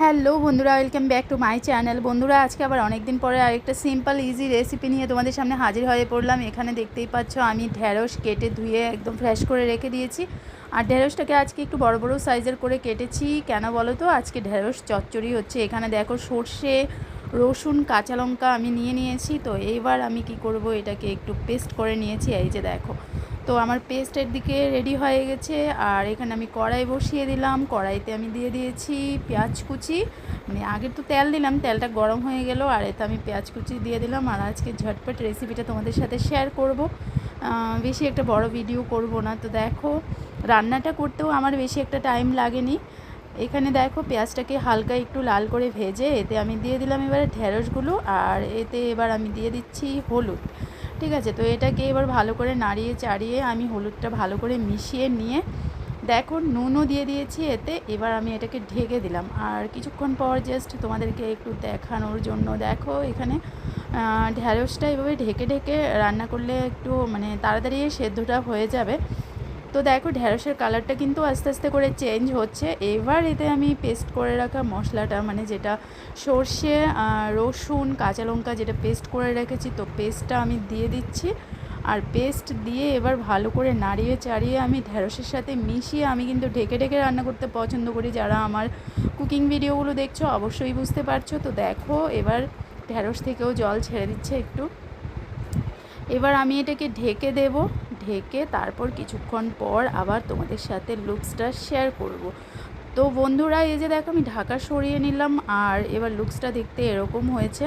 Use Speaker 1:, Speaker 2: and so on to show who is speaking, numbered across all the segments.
Speaker 1: Hello বন্ধুরা, welcome back to my channel. বন্ধুরা, আজকে আবার অনেক দিন পরে আরেকটা সিম্পল, ইজি রেসিপি নিয়ে তোমাদের সামনে হাজির হয়ে পড়লাম। এখানে দেখতেই পাচ্ছ, আমি ঢ্যাঁড়স কেটে ধুয়ে একদম ফ্রেশ করে রেখে দিয়েছি। আর ঢ্যাঁড়সটাকে আজকে একটু বড় বড় সাইজের করে কেটেছি। কেন বলো তো, আজকে ঢ্যাঁড়স চচ্চড়ি হচ্ছে। এখানে দেখো, সর্ষে, রসুন, কাঁচা লঙ্কা আমি নিয়ে নিয়েছি। তো এইবার আমি কি করব, এটাকে একটু পেস্ট করে নিয়েছি। এই যে দেখো তো আমার পেস্টের দিকে রেডি হয়ে গেছে। আর এখানে আমি কড়াই বসিয়ে দিলাম। কড়াইতে আমি দিয়ে দিয়েছি পেঁয়াজ কুচি। মানে আগে তো তেল দিলাম, তেলটা গরম হয়ে গেল। আর এতে আমি পেঁয়াজ কুচি দিয়ে দিলাম। আর আজকে ঝটপট রেসিপিটা তোমাদের সাথে শেয়ার করব। বেশি একটা বড় ভিডিও করব না। তো দেখো, রান্নাটা করতেও আমার বেশি একটা টাইম লাগেনি। এখানে দেখো, পেঁয়াজটাকে হালকা একটু লাল করে ভেজে এতে আমি দিয়ে দিলাম এবারে ঢেঁড়সগুলো। আর এতে এবার আমি দিয়ে দিচ্ছি হলুদ। ঠিক আছে? তো এটাকে এবার ভালো করে নাড়িয়ে চাড়িয়ে আমি হলুদটা ভালো করে মিশিয়ে নিয়ে দেখো নুনও দিয়ে দিয়েছি এতে, এবার আমি এটাকে ঢেকে দিলাম। আর কিছুক্ষণ পর জাস্ট তোমাদেরকে একটু দেখানোর জন্য দেখো এখানে ঢ্যাঁড়সটা এভাবে ঢেকে ঢেকে রান্না করলে একটু মানে তাড়াতাড়ি সেদ্ধটা হয়ে যাবে। তো দেখো ঢ্যাঁড়সের কালারটা কিন্তু আস্তে আস্তে করে চেঞ্জ হচ্ছে। এবার এতে আমি পেস্ট করে রাখা মশলাটা মানে যেটা সর্ষে রসুন, কাঁচা লঙ্কা যেটা পেস্ট করে রেখেছি, তো পেস্টটা আমি দিয়ে দিচ্ছি। আর পেস্ট দিয়ে এবার ভালো করে নাড়িয়ে চাড়িয়ে আমি ঢ্যাঁড়সের সাথে মিশিয়ে আমি কিন্তু ঢেকে ঢেকে রান্না করতে পছন্দ করি। যারা আমার কুকিং ভিডিওগুলো দেখছ অবশ্যই বুঝতে পারছ। তো দেখো এবার ঢ্যাঁড়স থেকেও জল ছেড়ে দিচ্ছে একটু। এবার আমি এটাকে ঢেকে দেব। ঢেকে তারপর কিছুক্ষণ পর আবার তোমাদের সাথে লুকসটা শেয়ার করব। তো বন্ধুরা, এই যে দেখো আমি ঢাকা সরিয়ে নিলাম আর এবার লুকসটা দেখতে এরকম হয়েছে।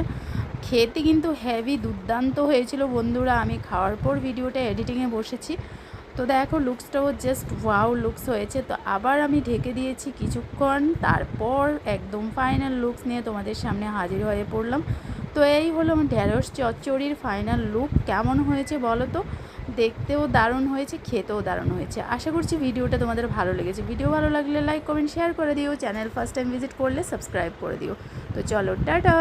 Speaker 1: খেতে কিন্তু হেভি দুর্দান্ত হয়েছিল বন্ধুরা। আমি খাওয়ার পর ভিডিওটা এডিটিংয়ে বসেছি। তো দেখো লুকসটাও জাস্ট ওয়াও লুকস হয়েছে। তো আবার আমি ঢেকে দিয়েছি কিছুক্ষণ। তারপর একদম ফাইনাল লুকস নিয়ে তোমাদের সামনে হাজির হয়ে পড়লাম। তো এই হলো আমার ঢ্যাঁড়স চচ্চড়ির ফাইনাল লুক কেমন হয়েছে বলো তো? দেখতেও দারুণ হয়েছে, খেতেও দারুণ হয়েছে। আশা করছি ভিডিওটা তোমাদের ভালো লেগেছে। ভিডিও ভালো লাগলে লাইক কমেন্ট শেয়ার করে দিও। চ্যানেল ফার্স্ট টাইম ভিজিট করলে সাবস্ক্রাইব করে দিও। তো চলো, টাটা!